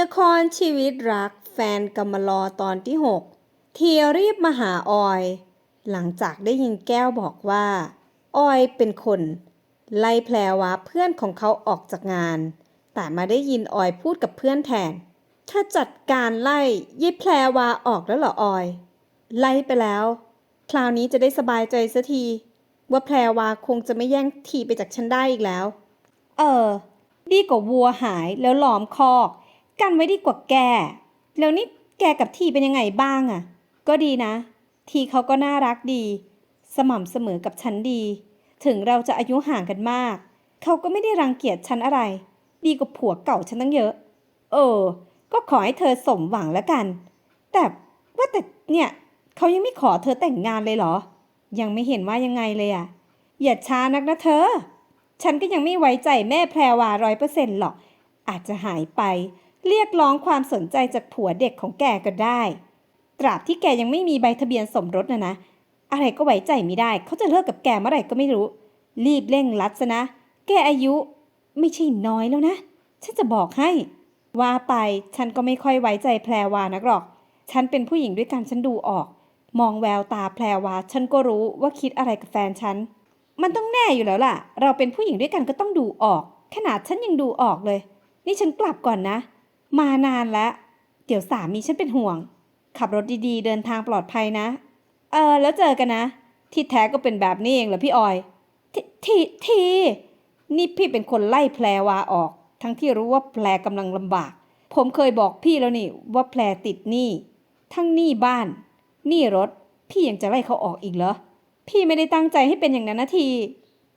ละครชีวิตรักแฟนกำมลอตอนที่ 6 เทียรีบมาหาออย หลังจากได้ยินแก้วบอกว่า ออยเป็นคน ไล่แพรวาเพื่อนของเขาออกจากงาน แต่มาได้ยินออยพูดกับเพื่อนแทนถ้าจัดการไล่ยิบแพรวาออกแล้วเหรอออย ไล่ไปแล้ว คราวนี้จะได้สบายใจสักที ว่าแพรวาคงจะไม่แย่งทีไปจากฉันได้อีกแล้ว เออ ดีกว่าวัวหายแล้วหลอมคอก กันไว้ดีกว่าแก แล้วนี่แกกับทีเป็นยังไงบ้างอะ่ะ ก็ดีนะ ทีเขาก็น่ารักดี สม่ำเสมอกับฉันดี ถึงเราจะอายุห่างกันมาก เขาก็ไม่ได้รังเกียจฉันอะไร ดีกว่าผัวเก่าฉันตั้งเยอะ เออ ก็ขอให้เธอสมหวังแล้วกัน แต่ว่าแต่เนี่ยเขายังไม่ขอเธอแต่งงานเลยเหรอ ยังไม่เห็นว่ายังไงเลยอะอย่าช้านักนะเธอ ฉันก็ยังไม่ไว้ใจแม่แพรวาร้อยเปอร์เซ็นต์หรอก อาจจะหายไป เรียกร้องความสนใจจากผัวเด็กของแกก็ได้ ตราบที่แกยังไม่มีใบทะเบียนสมรสนะนะ อะไรก็ไว้ใจไม่ได้ เขาจะเลิกกับแกเมื่อไหร่ก็ไม่รู้ รีบเร่งรัดซะนะ แกอายุไม่ใช่น้อยแล้วนะ ฉันจะบอกให้ ว่าไปฉันก็ไม่ค่อยไว้ใจแพรวานักหรอก ฉันเป็นผู้หญิงด้วยกันฉันดูออก มองแววตาแพรวา ฉันก็รู้ว่าคิดอะไรกับแฟนฉัน มันต้องแน่อยู่แล้วล่ะ เราเป็นผู้หญิงด้วยกันก็ต้องดูออก ขนาดฉันยังดูออกเลย นี่ฉันกลับก่อนนะ มานานแล้ว เดี๋ยวสามีฉันเป็นห่วง ขับรถดีๆ เดินทางปลอดภัยนะ เออ แล้วเจอกันนะ ที่แท้ก็เป็นแบบนี้เองเหรอพี่ออยททีทีนี่พี่เป็นคนไล่แพรวาออก ทั้งที่รู้ว่าแพรกำลังลำบาก ผมเคยบอกพี่แล้วนี่ว่าแพรติดหนี้ ทั้งหนี้บ้าน หนี้รถ พี่ยังจะไล่เขาออกอีกเหรอ พี่ไม่ได้ตั้งใจให้เป็นอย่างนั้นนะที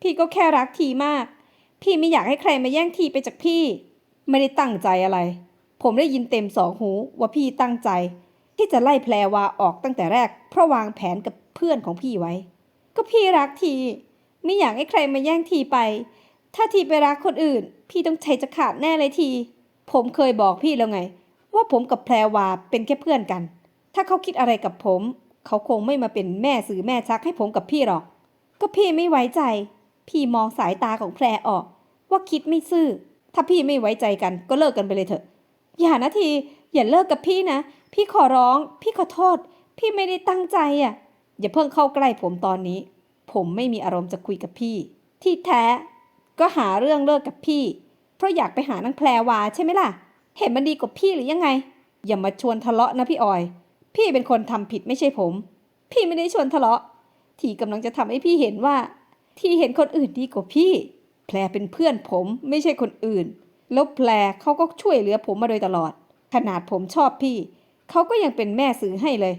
พี่ก็แค่รักทีมาก พี่ไม่อยากให้ใครมาแย่งทีไปจากพี่ ไม่ได้ตั้งใจอะไร ผมได้ยินเต็มสองหูว่าพี่ตั้งใจ ที่จะไล่แพรวาออกตั้งแต่แรก เพราะวางแผนกับเพื่อนของพี่ไว้ ก็พี่รักที ไม่อยากให้ใครมาแย่งทีไป ถ้าทีไปรักคนอื่น พี่ต้องใจจะขาดแน่เลยที ผมเคยบอกพี่แล้วไง ว่าผมกับแพรวาเป็นแค่เพื่อนกัน ถ้าเขาคิดอะไรกับผม เขาคงไม่มาเป็นแม่สื่อแม่ชักให้ผมกับพี่หรอก ก็พี่ไม่ไว้ใจ พี่มองสายตาของแพรออก ว่าคิดไม่ซื่อ ถ้าพี่ไม่ไว้ใจกันก็เลิกกันไปเลยเถอะ อย่านะที อย่าเลิกกับพี่นะ พี่ขอร้อง พี่ขอโทษ พี่ไม่ได้ตั้งใจอะ อย่าเพิ่งเข้าใกล้ผมตอนนี้ ผมไม่มีอารมณ์จะคุยกับพี่ ที่แท้ ก็หาเรื่องเลิกกับพี่ เพราะอยากไปหานางแพรวาใช่ไหมล่ะ เห็นมันดีกว่าพี่หรือยังไง อย่ามาชวนทะเลาะนะพี่ออย พี่เป็นคนทำผิดไม่ใช่ผม พี่ไม่ได้ชวนทะเลาะ ทีกำลังจะทำให้พี่เห็นว่า ที่เห็นคนอื่นดีกว่าพี่ แพรเป็นเพื่อนผมไม่ใช่คนอื่น แล้วแพรเขาก็ช่วยเหลือผมมาโดยตลอด ขนาดผมชอบพี่ เขาก็ยังเป็นแม่ซื้อให้เลย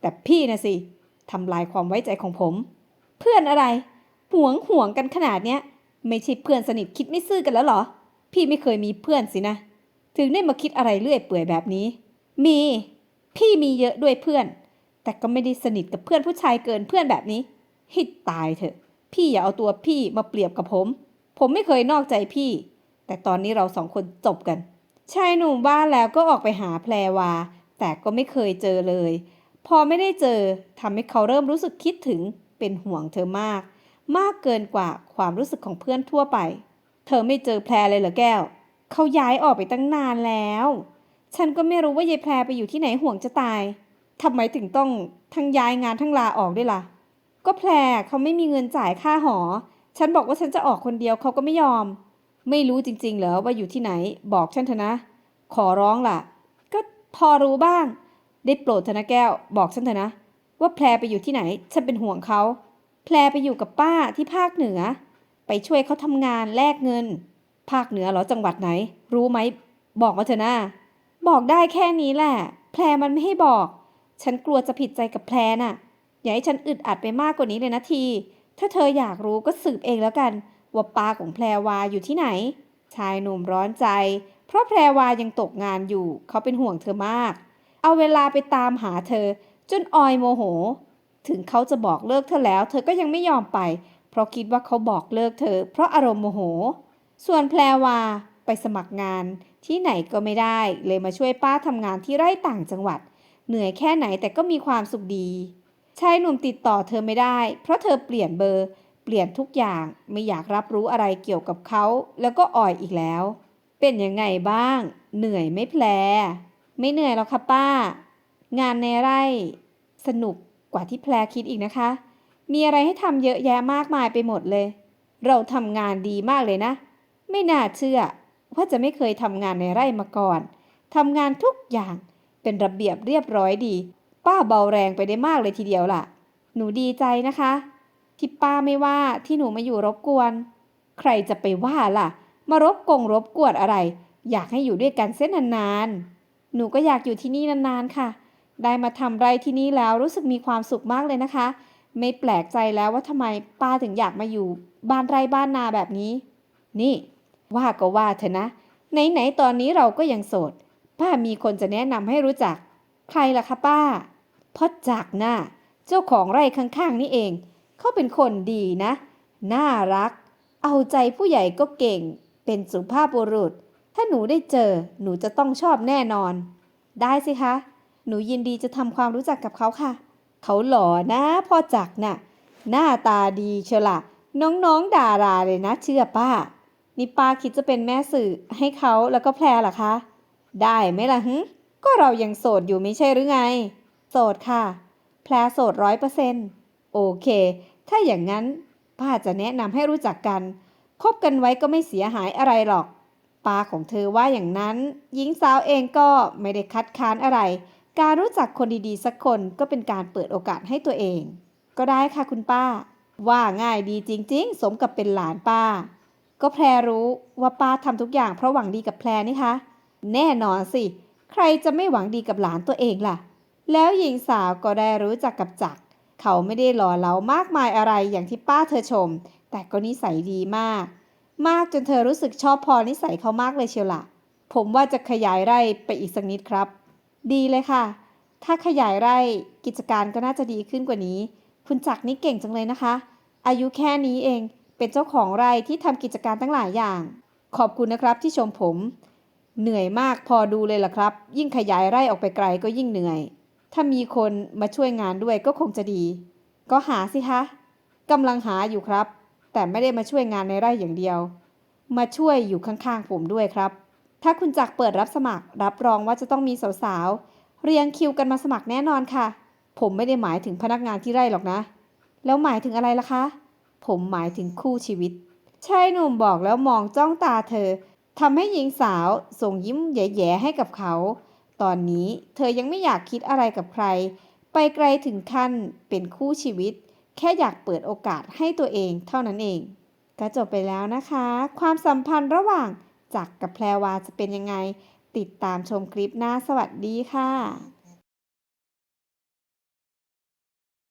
แต่พี่นะสิทำลายความไว้ใจของผม เพื่อนอะไรห่วงห่วงกันขนาดเนี้ย ไม่ใช่เพื่อนสนิทคิดไม่ซื่อกันแล้วเหรอ พี่ไม่เคยมีเพื่อนสินะ ถึงได้มาคิดอะไรเรื่อยเปื่อยแบบนี้ มี พี่มีเยอะด้วยเพื่อน แต่ก็ไม่ได้สนิทกับเพื่อนผู้ชายเกินเพื่อนแบบนี้ให้ตายเถอะ พี่อย่าเอาตัวพี่มาเปรียบกับผม ผมไม่เคยนอกใจพี่ แต่ตอนนี้เราสองคนจบกัน ชายหนุ่มบ้านแล้วก็ออกไปหาแพรวา แต่ก็ไม่เคยเจอเลย พอไม่ได้เจอทำให้เขาเริ่มรู้สึกคิดถึงเป็นห่วงเธอมาก มากเกินกว่าความรู้สึกของเพื่อนทั่วไป เธอไม่เจอแพรเลยเหรอแก้ว เขาย้ายออกไปตั้งนานแล้ว ฉันก็ไม่รู้ว่ายายแพรไปอยู่ที่ไหนห่วงจะตายทำไมถึงต้องทั้งย้ายงานทั้งลาออกด้วยล่ะ ก็แพรเขาไม่มีเงินจ่ายค่าหอ ฉันบอกว่าฉันจะออกคนเดียวเขาก็ไม่ยอม ไม่รู้จริงๆเหรอว่าอยู่ที่ไหน บอกฉันเถอะนะ ขอร้องล่ะ ก็พอรู้บ้าง ได้โปรดเถอะนะแก้ว บอกฉันเถอะนะ ว่าแพรไปอยู่ที่ไหน ฉันเป็นห่วงเขา แพรไปอยู่กับป้าที่ภาคเหนือ ไปช่วยเขาทำงานแลกเงิน ภาคเหนือเหรอจังหวัดไหน รู้ไหม บอกมาเถอะนะ บอกได้แค่นี้แหละ แพรมันไม่ให้บอก ฉันกลัวจะผิดใจกับแพรน่ะ อย่าให้ฉันอึดอัดไปมากกว่านี้เลยนะที ถ้าเธออยากรู้ก็สืบเองแล้วกัน ว่าป้าของแพรวาอยู่ที่ไหน ชายหนุ่มร้อนใจ เพราะแพรวายังตกงานอยู่ เขาเป็นห่วงเธอมาก เอาเวลาไปตามหาเธอ จนออยโมโห ถึงเขาจะบอกเลิกเธอแล้ว เธอก็ยังไม่ยอมไป เพราะคิดว่าเขาบอกเลิกเธอ เพราะอารมณ์โมโห ส่วนแพรวาไปสมัครงานที่ไหนก็ไม่ได้ เลยมาช่วยป้าทำงานที่ไร่ต่างจังหวัด เหนื่อยแค่ไหนแต่ก็มีความสุขดีชายหนุ่มติดต่อเธอไม่ได้ เพราะเธอเปลี่ยนเบอร์ เปลี่ยนทุกอย่างไม่อยากรับรู้อะไรเกี่ยวกับเขา แล้วก็อ่อยอีกแล้ว เป็นยังไงบ้าง เหนื่อยไม่แพลไม่เหนื่อยหรอกค่ะป้า งานในไร่ สนุกกว่าที่แพลคิดอีกนะคะ มีอะไรให้ทำเยอะแยะมากมายไปหมดเลย เราทำงานดีมากเลยนะ ไม่น่าเชื่อว่าจะไม่เคยทำงานในไร่มาก่อนทำงานทุกอย่างเป็นระเบียบเรียบร้อยดี ป้าเบาแรงไปได้มากเลยทีเดียวล่ะ หนูดีใจนะคะ ที่ป้าไม่ว่าที่หนูมาอยู่รบกวน ใครจะไปว่าล่ะ มารบกงรบกวนอะไร อยากให้อยู่ด้วยกันเส้นนานๆ หนูก็อยากอยู่ที่นี่นานๆค่ะ ได้มาทำไรที่นี่แล้วรู้สึกมีความสุขมากเลยนะคะ ไม่แปลกใจแล้วว่าทำไมป้าถึงอยากมาอยู่ บ้านไร่บ้านนาแบบนี้ นี่ ว่าก็ว่าเถอะนะ ไหนๆตอนนี้เราก็ยังโสด ป้ามีคนจะแนะนำให้รู้จัก ใครล่ะคะป้าพ่อจักรน่ะเจ้าของไร่ข้างๆนี่เอง เขาเป็นคนดีนะ น่ารัก เอาใจผู้ใหญ่ก็เก่ง เป็นสุภาพบุรุษ ถ้าหนูได้เจอ หนูจะต้องชอบแน่นอน ได้สิคะ หนูยินดีจะทำความรู้จักกับเขาค่ะ เขาหล่อนะพ่อจักรน่ะ หน้าตาดีเชล่ะน้องๆดาราเลยนะ เชื่อป้า นี่ป้าคิดจะเป็นแม่สื่อให้เขาแล้วก็แพรหรอคะ ได้ไหมล่ะฮึก็เรายังโสดอยู่ไม่ใช่หรือไง โสดค่ะ แพรโสดร้อยเปอร์เซ็นต์โอเค ถ้าอย่างนั้นป้าจะแนะนำให้รู้จักกันคบกันไว้ก็ไม่เสียหายอะไรหรอกป้าของเธอว่าอย่างนั้น หญิงสาวเองก็ไม่ได้คัดค้านอะไร การรู้จักคนดีๆ สักคนก็เป็นการเปิดโอกาสให้ตัวเอง ก็ได้ค่ะคุณป้า ว่าง่ายดีจริง ๆ สมกับเป็นหลานป้า ก็แพรรู้ว่าป้าทำทุกอย่างเพราะหวังดีกับแพรนี่คะ แน่นอนสิ ใครจะไม่หวังดีกับหลานตัวเองล่ะ แล้วหญิงสาวก็ได้รู้จักกับจักร เขาไม่ได้หล่อเหลามากมายอะไรอย่างที่ป้าเธอชม แต่ก็นิสัยดีมาก มากจนเธอรู้สึกชอบพอนิสัยเขามากเลยเชียวล่ะ ผมว่าจะขยายไร่ไปอีกสักนิดครับ ดีเลยค่ะ ถ้าขยายไร่กิจการก็น่าจะดีขึ้นกว่านี้ คุณจักรนี่เก่งจังเลยนะคะ อายุแค่นี้เองเป็นเจ้าของไร่ที่ทำกิจการตั้งหลายอย่าง ขอบคุณนะครับที่ชมผม เหนื่อยมากพอดูเลยล่ะครับ ยิ่งขยายไร่ออกไปไกลก็ยิ่งเหนื่อย ถ้ามีคนมาช่วยงานด้วยก็คงจะดี ก็หาสิคะกำลังหาอยู่ครับ แต่ไม่ได้มาช่วยงานในไร่อย่างเดียว มาช่วยอยู่ข้างๆผมด้วยครับ ถ้าคุณจักรเปิดรับสมัคร รับรองว่าจะต้องมีสาวๆ เรียงคิวกันมาสมัครแน่นอนค่ะ ผมไม่ได้หมายถึงพนักงานที่ไร่หรอกนะ แล้วหมายถึงอะไรล่ะคะ ผมหมายถึงคู่ชีวิตชายหนุ่มบอกแล้วมองจ้องตาเธอทำให้หญิงสาวส่งยิ้มแย่ๆให้กับเขา ตอนนี้เธอยังไม่อยากคิดอะไรกับใคร ไปไกลถึงขั้นเป็นคู่ชีวิต แค่อยากเปิดโอกาสให้ตัวเองเท่านั้นเอง ก็จบไปแล้วนะคะ ความสัมพันธ์ระหว่างจักรกับแพรวาจะเป็นยังไง ติดตามชมคลิปหน้าสวัสดีค่ะ